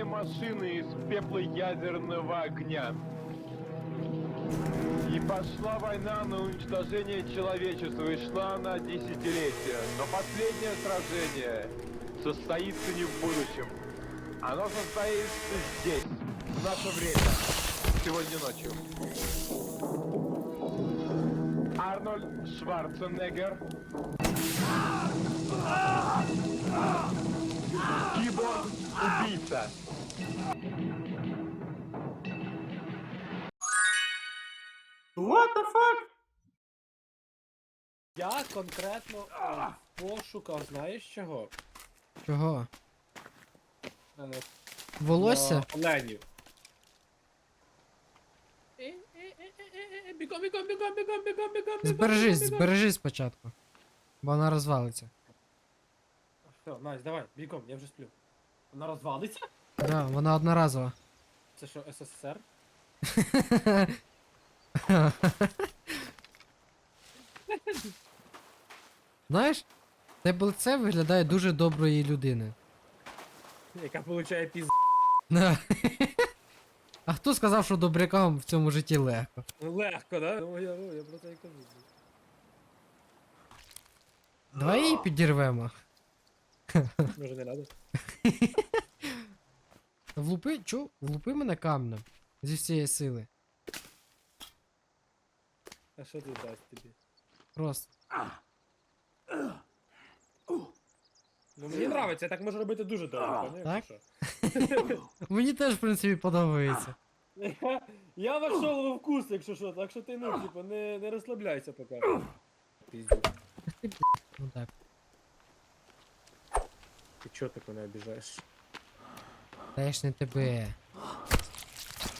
стиральной машины из пепла ядерного огня. И пошла война на уничтожение человечества, и шла она десятилетия. Но последнее сражение состоится не в будущем. Оно состоится здесь, в наше время, сегодня ночью. Арнольд Шварценеггер. Киборг-убийца. What the fuck? Я конкретно пошукав, знаєш чого? Чого? Е, Волосся? на Оленів. Е, е, е, е, е, е, Бігом, бігом, бігом, бігом, бігом, бігом, бігом, Збережись, бігом, бігом. збережись спочатку. Бо вона розвалиться. Все, Настя, давай, бігом, я вже сплю. Вона розвалиться? Да, вона одноразова. Це що, СССР? Знаєш, лице виглядає дуже доброї людини. Яка получає піз... Да. А хто сказав, що добрякам в цьому житті легко? Легко, да? Ну, я, ну, я про це і кажу. Давай її підірвемо. Може не надо? Влупи, чо? Влупи мене камнем. Зі всієї сили. А що це дасть тобі? Просто. Ну мені нравиться, я так можу робити дуже довго, поняв? Так? Мені теж, в принципі, подобається. Я, я вошел во вкус, якщо що, так що ти ну, типу, не, не розслабляйся поки. Піздю. Ну так. Ти чого так мене обіжаєш? Та ж не тебе.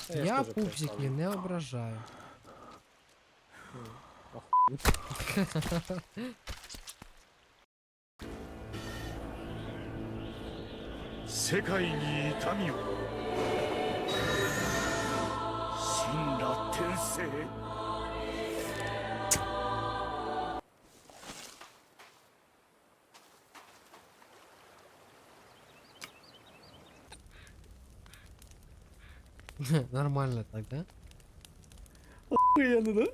Я, я пупсики не ображаю. Секай ні таміо. Сінда. Нормально так, да? Охуєнно, да?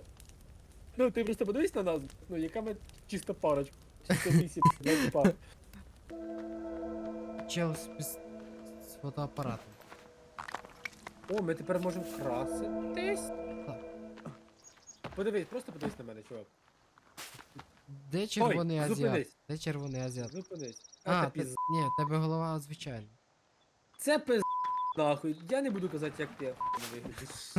Ну ти просто подивись на нас, ну яка ми чисто парочка. Чисто місі, блядь, пар. Чел з, піс- з фотоапаратом. О, ми тепер можемо краситись. Так. Подивись, просто подивись на мене, чувак. Де червоний азіат? зупинись. Де червоний азіат? Зупинись. А, піз... ні, в тебе голова звичайна. Це пиз... Нахуй. Я не буду казати, як ти охуєнно виглядиш.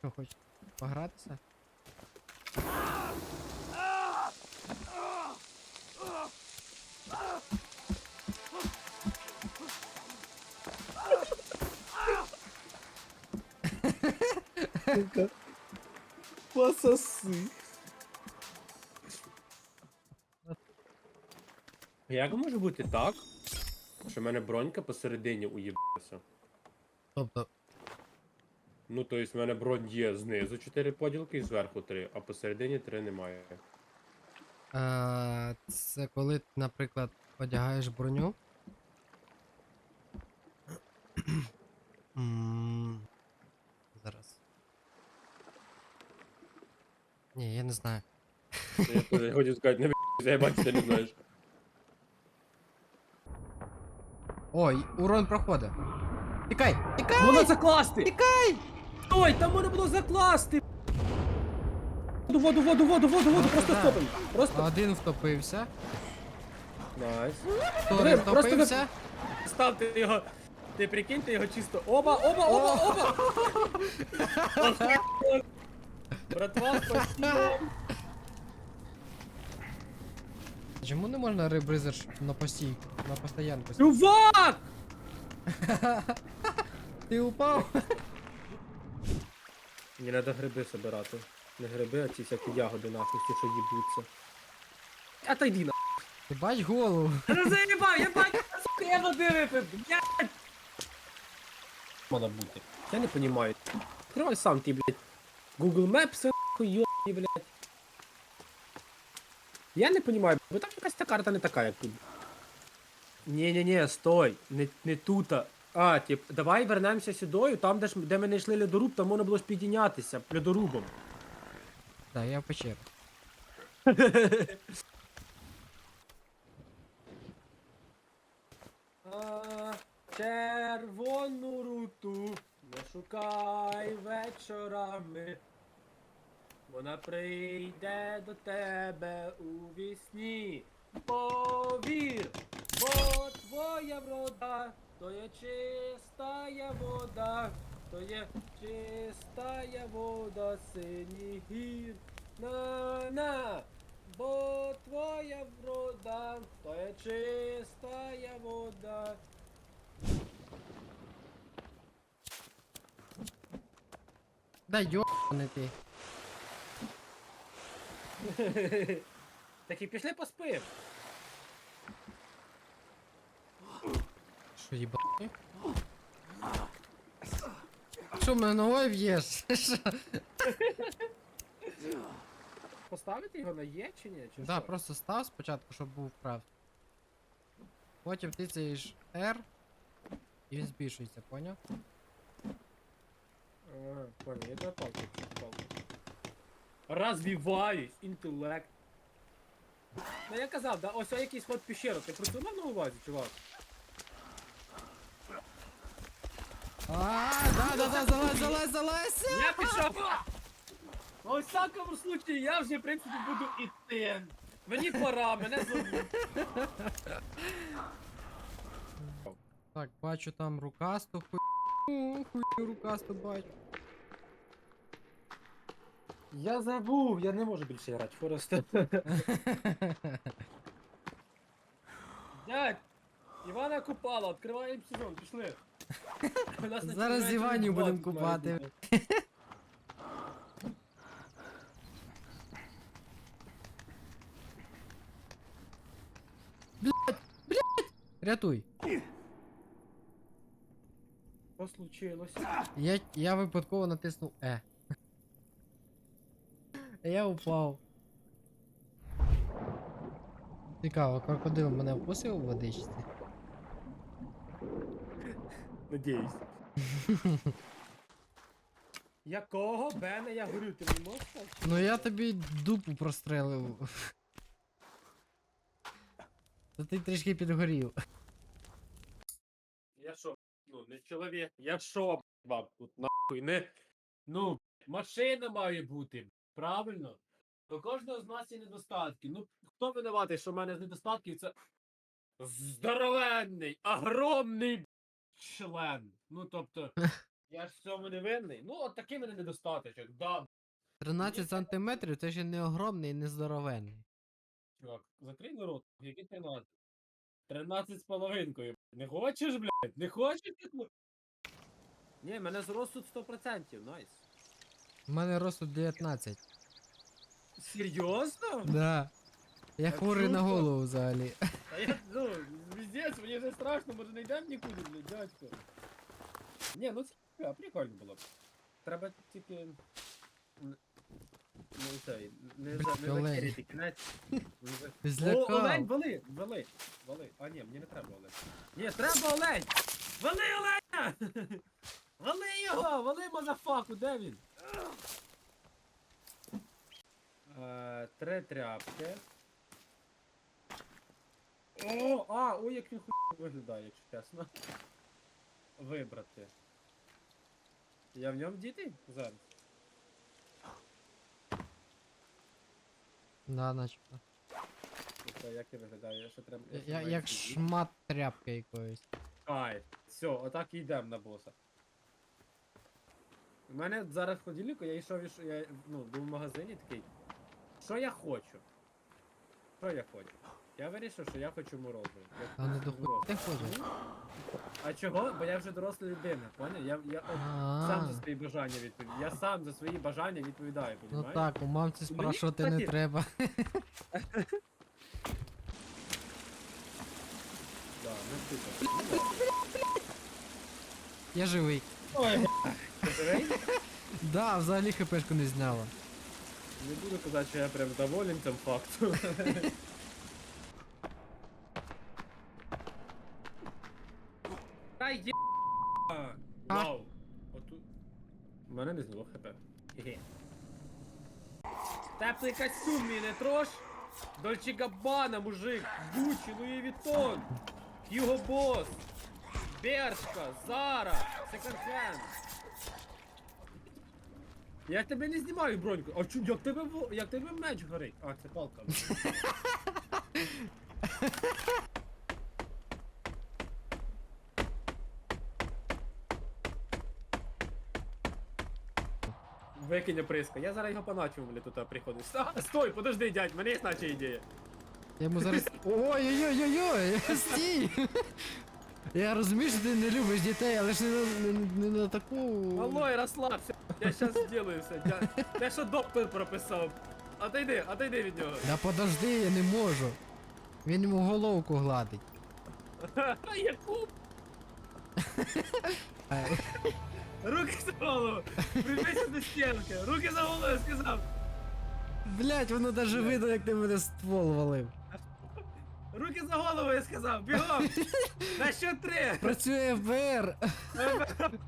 Що хочеш погратися? Пососи. Як може бути так, що в мене бронька посередині уїбалася? Тобто, Ну, то есть в мене бронь є знизу 4 поділки і зверху 3, а посередині 3 немає. е, це коли, наприклад, одягаєш броню. М, Зараз. Ні, я не знаю. Я теж хотів сказати, не б***ся, я бачу, ти не знаєш. Ой, урон проходить. Тікай! Тікай! Можна закласти! Тікай! Стой, там можна було закласти! Воду, воду, воду, воду, воду, воду, просто да. стопим. Просто. Один втопився, Найс. вторий Просто втопився. Ставте його. Ти прикиньте його чисто. Оба, оба, оба, оба! Братва, спасибо. Чому не можна ребризер на постій, на постоянку? Чувак! Ти упав? Мені треба гриби собирати. Не гриби, а ці всякі ягоди нахуй, ті, що їбуться. Отойди на. Ти бач голову. Я не заїбав, я бачу, сука, я води випив, блядь! Мало бути. Я не понимаю. Открывай сам ти, блядь. Google Maps, нахуй, блядь. Я не понимаю, бо там якась та карта не така, як тут. Ні-ні-ні, стой, не, не тута. А, тип, давай вернемося сюдою, там, де, ж, де ми знайшли льодоруб, там можна було ж підійнятися льодорубом. Да, я в печеру. А, червону руту не шукай вечорами. Вона прийде до тебе у вісні. Повір, бо твоя врода, то є чистая вода, то є чистая вода синіх гір. На-на, бо твоя врода, то є чистая вода. Да йобаний ти. Так і пішли поспим. Що їбати? Що мене ногою в'єш? Що? Поставити його на Є чи ні? Чи Да, що? просто став спочатку, щоб був прав. Потім тицяєш R і він збільшується, поняв? Ага, понял, я тебе палку, палку. Розвиваюсь, інтелект. Ну я казав, да, ось якийсь ход пещеру, ти про мав на увазі, чувак? А, да, да, да, залазь, залазь, залазь! Я пішов! Ну, у всякому случаї, я вже, в принципі, буду іти. Мені пора, мене зовуть. Так, бачу там рукасту хуй. Хуй рукасту бачу. Я забув, я не можу більше грати, Форест. Дядь, Івана Купала, відкриваємо сезон, пішли. У нас Зараз чемпіонаті Іванів будемо 20 має купати. бути. Рятуй. Що случилось? Я, я випадково натиснув Е. Я упав. Цікаво, крокодил мене вкусив у водичці? Надіюсь. Якого Бена я говорю, ти не можеш так? Ну я тобі дупу прострелив. Та ти трішки підгорів. Я що, ну, не чоловік. Я що, вам тут нахуй, не. Ну, машина має бути, правильно? У кожного з нас є недостатки. Ну, хто винуватий, що в мене з недостатків це здоровенний, огромний член. Ну, тобто, я ж в цьому не винний. Ну, от такий мене недостаточок, да, 13 сантиметрів це ще не огромний і не здоровенний. чувак. Закрий на рот, який 13? 13 з половинкою. Не хочеш, блядь? Не хочеш? Ні, мене зрос тут 100%, найс. У мене росту 19. Серйозно? Да. Я Так хворий на голову взагалі. А я, ну, пиздец, мені вже страшно, може не йдемо нікуди, блядь, дядько. Ні, ну це а, прикольно було б. Треба тільки... н- Не цей, не, за, Блядь, не олень. кінець. Не за- О, олень, Злякав. вали, вали, вали. А ні, мені не треба олень. Ні, треба олень! Вали оленя! Вали його! Вали мазафаку, де він? Е, три тряпки. О, а, ой, як він хуй виглядає, якщо чесно. Вибрати. Я в ньому діти зараз. Да, начебто. Це як я виглядаю, що треба. Я, як шмат тряпки якоїсь. Ай, все, отак і йдемо на боса. У мене зараз в холодильнику, я йшов, іш- я ну, був в магазині такий. Що я хочу? Що я хочу? Я вирішив, що я хочу морозиво. Я А не до хуй ти ходиш? А чого? Бо я вже доросла людина, поняв? Я, я от сам за А, свої бажання відповідаю. Я сам за свої бажання відповідаю, ну понімаєш? так, у мамці Мені, спрашувати не кстати, треба. Да, ну. Ну, да. Я живий. Ой, живий? Да, взагалі хпшку не зняла. Не буду казати, що я прям доволен цим фактом. Та є. Вау. Отут. У мене не зняло хп. Теплий костюм мій не трош. Дольче Габбана, мужик. Гуччі, ну, Луї Вітон. Хьюго бос, Бершка, Зара, Секонд Хенд. Я тебе не знімаю броньку. А чу, як тебе во- як тебе меч горить? А, це палка. Викинь оприска. Я зараз його поначу, мене тут приходить. Ста- Стой, подожди, дядь, в мене є наче ідея. Я йому зараз. Ой-ой-ой-ой-ой! Стій! Я розумію, що ти не любиш дітей, але ж не на, не, не на таку. Малой, розслабся. Я щас зроблю все. дядь. Те, що доктор прописав. Отойди, отойди від нього. Да подожди, я не можу. Він йому головку гладить. Ха, Якуб! Ай. Руки за голову! Прибийся до стінки! Руки за голову, я сказав! Блять, воно даже видно, як ти мене ствол валив. Руки за голову, я сказав! Бігом! На що три! Працює ФБР!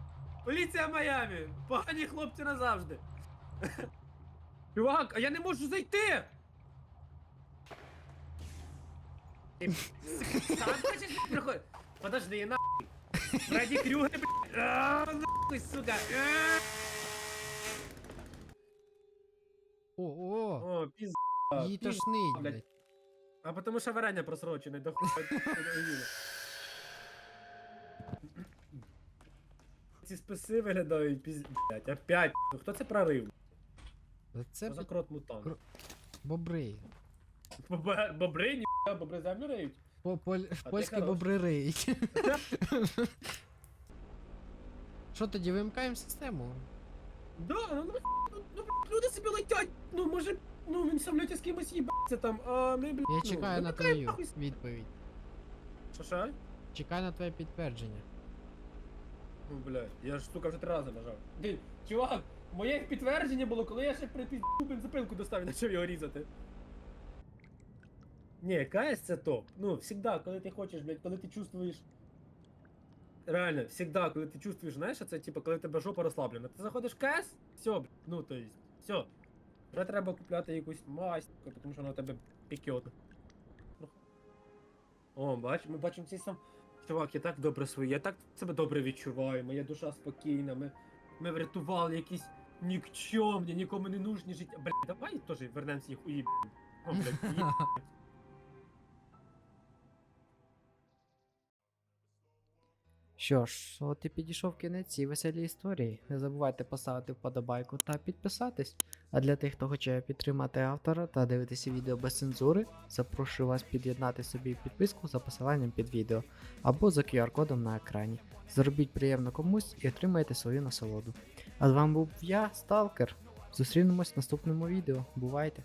Поліція Майамі! Погані хлопці назавжди! Чувак, а я не можу зайти! Ти сам хочеш приходити? Подожди, я нахуй! Фредді Крюгер, блядь! А, Нахуй, сука! А! О, о, О, пізда. їй пізда, тошнить, блядь. А потому що варення просрочене до хуя. Ці списи виглядають піз... Блять, опять. Ну, Хто це прорив? Це Що за крот мутант? Бобри. Бобри, бобри, ні, бобри землю риють. По, поль... ти Польські хорош. бобри риють. Що тоді вимикаємо систему? Да, ну, ну, ну, ну, люди собі летять. Ну, може, ну, він самоліті з кимось їбаться там, а ми, блядь, Я ну, чекаю на вимикаємо твою нахуй. відповідь. Що, що? Чекаю на твоє підтвердження. Ну, блядь, я ж, сука, вже три рази нажав. Ти, чувак, моє підтвердження було, коли я ще при пізду бензопилку достав і почав його різати. Ні, КС це топ. Ну, всегда, коли ти хочеш, блядь, коли ти чувствуєш. Реально, всегда, коли ти чувствуєш, знаєш, це типу, коли тебе жопа розслаблена. Ти заходиш в КС, все, блядь, ну то есть, все. Вже треба купляти якусь масть, тому що вона тебе пікет. О, бач, ми бачимо цей сам. Чувак, я так добре свої, я так себе добре відчуваю, моя душа спокійна, ми, ми врятували якісь нікчемні, нікому не нужні життя. Блядь, давай теж вернемося їх уїб. О, блядь. Що ж, от і підійшов кінець цій веселій історії. Не забувайте поставити вподобайку та підписатись. А для тих, хто хоче підтримати автора та дивитися відео без цензури, запрошую вас під'єднати собі підписку за посиланням під відео або за QR-кодом на екрані. Зробіть приємно комусь і отримайте свою насолоду. А з вами був я, Сталкер. Зустрінемось в наступному відео. Бувайте!